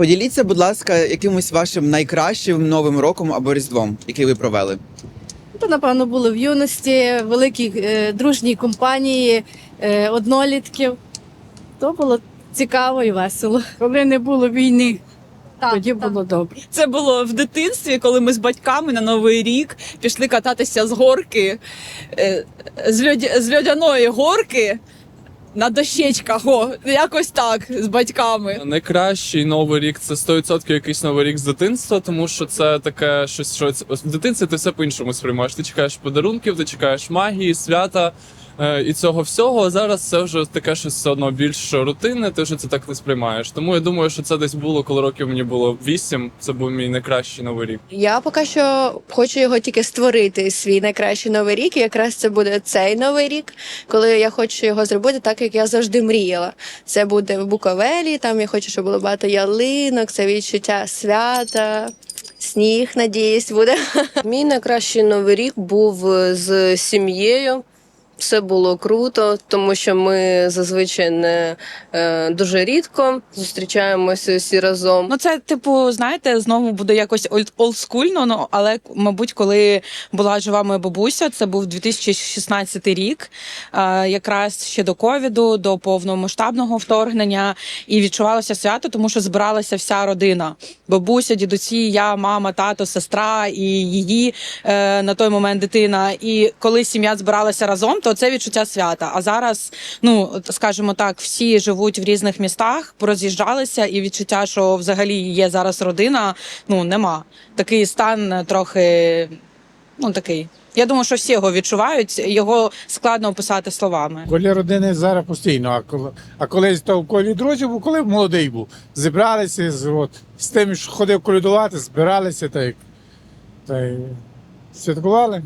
Поділіться, будь ласка, якимось вашим найкращим новим роком або різдвом, який ви провели. То, напевно, були в юності, великій е, дружній компанії е, однолітків. То було цікаво і весело. Коли не було війни, Так, тоді так. було добре. Це було в дитинстві, коли ми з батьками на Новий рік пішли кататися з горки, е, з, льоді, з льодяної горки на дощечках. О, якось так з батьками. Найкращий новий рік це 100% якийсь новий рік з дитинства, тому що це таке щось, що в дитинстві ти все по-іншому сприймаєш. Ти чекаєш подарунків, ти чекаєш магії, свята і цього всього. А зараз це вже таке щось все одно більш рутинне, ти вже це так не сприймаєш. Тому я думаю, що це десь було, коли років мені було 8, Це був мій найкращий новий рік. Я поки що хочу його тільки створити свій найкращий новий рік. І якраз це буде цей новий рік, коли я хочу його зробити так, як я завжди мріяла. Це буде в Буковелі. Там я хочу, щоб було багато ялинок, це відчуття свята. Сніг, надіюсь, буде. Мій найкращий новий рік був е, з сім'єю. Все було круто, тому що ми зазвичай не е, дуже рідко зустрічаємося всі разом. Ну, це, типу, знаєте, знову буде якось олд- олдскульно, ну, але, мабуть, коли була жива моя бабуся, це був 2016 рік, е, якраз ще до ковіду, до повномасштабного вторгнення, і відчувалося свято, тому що збиралася вся родина: бабуся, дідусі, я, мама, тато, сестра і її е, на той момент дитина. І коли сім'я збиралася разом, то це відчуття свята. А зараз, ну скажімо так, всі живуть в різних містах, пороз'їжджалися, і відчуття, що взагалі є зараз родина, ну нема. Такий стан е, трохи, ну такий. Я думаю, що всі його відчувають, його складно описати словами. Колі родини зараз постійно, а коли а колись то в колі друзів, коли молодий був. Зібралися з, от, з тим, що ходив колядувати, збиралися та та святкували.